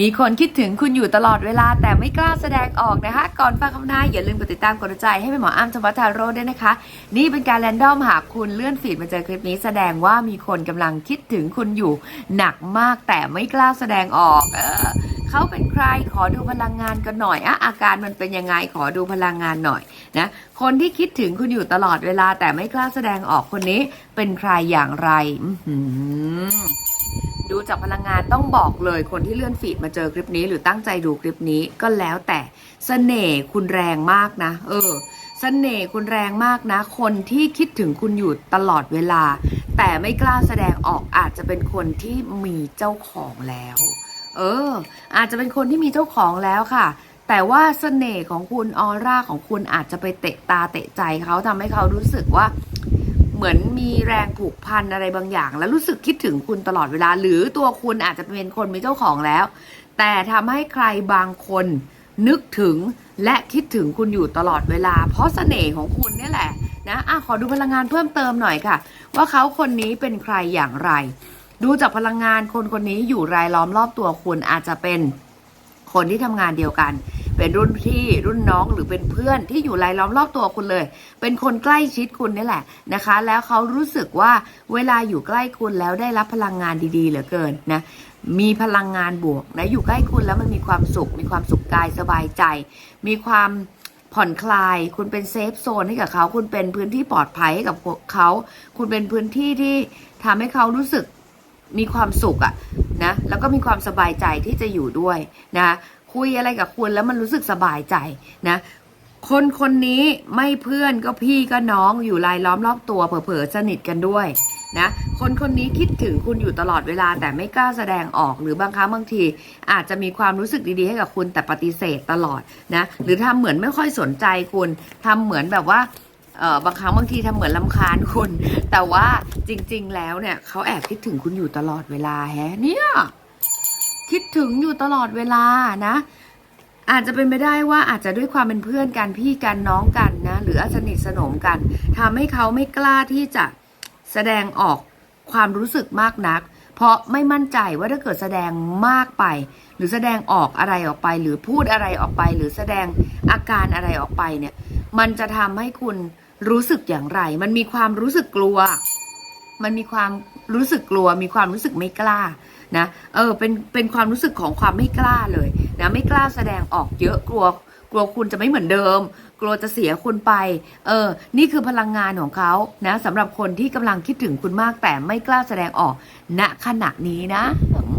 มีคนคิดถึงคุณอยู่ตลอดเวลาแต่ไม่กล้าแสดงออกนะคะ ก่อนฟังคำนายอย่าลืมกดติดตามกดใจให้เป็นหมออ้ำจวัฒาโรด้วยนะคะ นี่เป็นการแรนดอมหากคุณเลื่อนฟีดมาเจอคลิปนี้แสดงว่ามีคนกำลังคิดถึงคุณอยู่ หนักมากแต่ไม่กล้าแสดงออก เออเขาเป็นใครขอดูพลังงานกันหน่อยอะอาการมันเป็นยังไงขอดูพลังงานหน่อยนะคนที่คิดถึงคุณอยู่ตลอดเวลาแต่ไม่กล้าแสดงออกคนนี้เป็นใครอย่างไรอื ดูจากพลังงานต้องบอกเลยคนที่เลื่อนฟีดมาเจอคลิปนี้ หรือตั้งใจดูคลิปนี้ก็แล้วแต่เสน่ห์คุณแรงมากนะ เออเสน่ห์คุณแรงมากนะ คนที่คิดถึงคุณอยู่ตลอดเวลา แต่ไม่กล้าแสดงออกอาจจะเป็นคนที่มีเจ้าของแล้ว เออ อาจจะเป็นคนที่มีเจ้าของแล้วค่ะแต่ว่าเสน่ห์ของคุณออร่าของคุณอาจจะไปเตะตาเตะใจเขาทำให้เขารู้สึกว่า เหมือนมีแรงผูกพันอะไรบางอย่าง แล้วรู้สึกคิดถึงคุณตลอดเวลา หรือตัวคุณอาจจะเป็นคนมีเจ้าของแล้ว แต่ทำให้ใครบางคนนึกถึงและคิดถึงคุณอยู่ตลอดเวลา เพราะเสน่ห์ของคุณนี่แหละนะอะขอดูพลังงานเพิ่มเติมหน่อยค่ะ ว่าเขาคนนี้เป็นใครอย่างไร ดูจากพลังงานคนคนนี้อยู่รายล้อมรอบตัวคุณอาจจะเป็นคนที่ทำงานเดียวกัน เป็นรุ่นพี่รุ่นน้องหรือเป็นเพื่อนที่อยู่รายล้อมรอบตัวคุณเลย เป็นคนใกล้ชิดคุณนี่แหละนะคะ แล้วเขารู้สึกว่าเวลาอยู่ใกล้คุณแล้วได้รับพลังงานดีๆเหลือเกินนะมีพลังงานบวกนะอยู่ใกล้คุณแล้วมันมีความสุข มีความสุขกายสบายใจ มีความผ่อนคลาย คุณเป็นเซฟโซนให้กับเขา คุณเป็นพื้นที่ปลอดภัยให้กับเขา คุณเป็นพื้นที่ที่ทำให้เขารู้สึกมีความสุขอะนะแล้วก็มีความสบายใจที่จะอยู่ด้วยนะ คุยอะไรกับคุณแล้วมันรู้สึกสบายใจนะคนคนนี้ไม่เพื่อนก็พี่ก็น้องอยู่รายล้อมรอบตัวเผลอๆสนิทกันด้วยนะคนคนนี้คิดถึงคุณอยู่ตลอดเวลาแต่ไม่กล้าแสดงออกหรือบางครั้งบางที อาจจะมีความรู้สึกดีๆให้กับคุณแต่ปฏิเสธตลอดนะหรือทำเหมือนไม่ค่อยสนใจคุณทำเหมือนแบบว่าเออบางครั้งบางทีทำเหมือนลำคาญคุณ แต่ว่าจริง ๆ แล้วเนี่ยเขาแอบคิดถึงคุณอยู่ตลอดเวลาแฮะเนี่ย คิดถึงอยู่ตลอดเวลานะ อาจจะเป็นไปได้ว่าอาจจะด้วยความเป็นเพื่อนกันพี่กันน้องกันนะ หรือสนิทสนมกันทำให้เขาไม่กล้าที่จะแสดงออกความรู้สึกมากนัก เพราะไม่มั่นใจว่าถ้าเกิดแสดงมากไป หรือแสดงออกอะไรออกไป หรือพูดอะไรออกไป หรือแสดงอาการอะไรออกไปเนี่ย มันจะทำให้คุณรู้สึกอย่างไร มันมีความรู้สึกกลัว มันมีความรู้สึกกลัว มีความรู้สึกไม่กล้านะเออเป็นเป็นความรู้สึกของความไม่กล้าเลยนะไม่กล้าแสดงออกเยอะกลัวกลัวคุณจะไม่เหมือนเดิม กลัวจะเสียคุณไป เออ นี่คือพลังงานของเขานะสำหรับคนที่กำลังคิดถึงคุณมากแต่ไม่กล้าแสดงออกณขณะนี้นะอื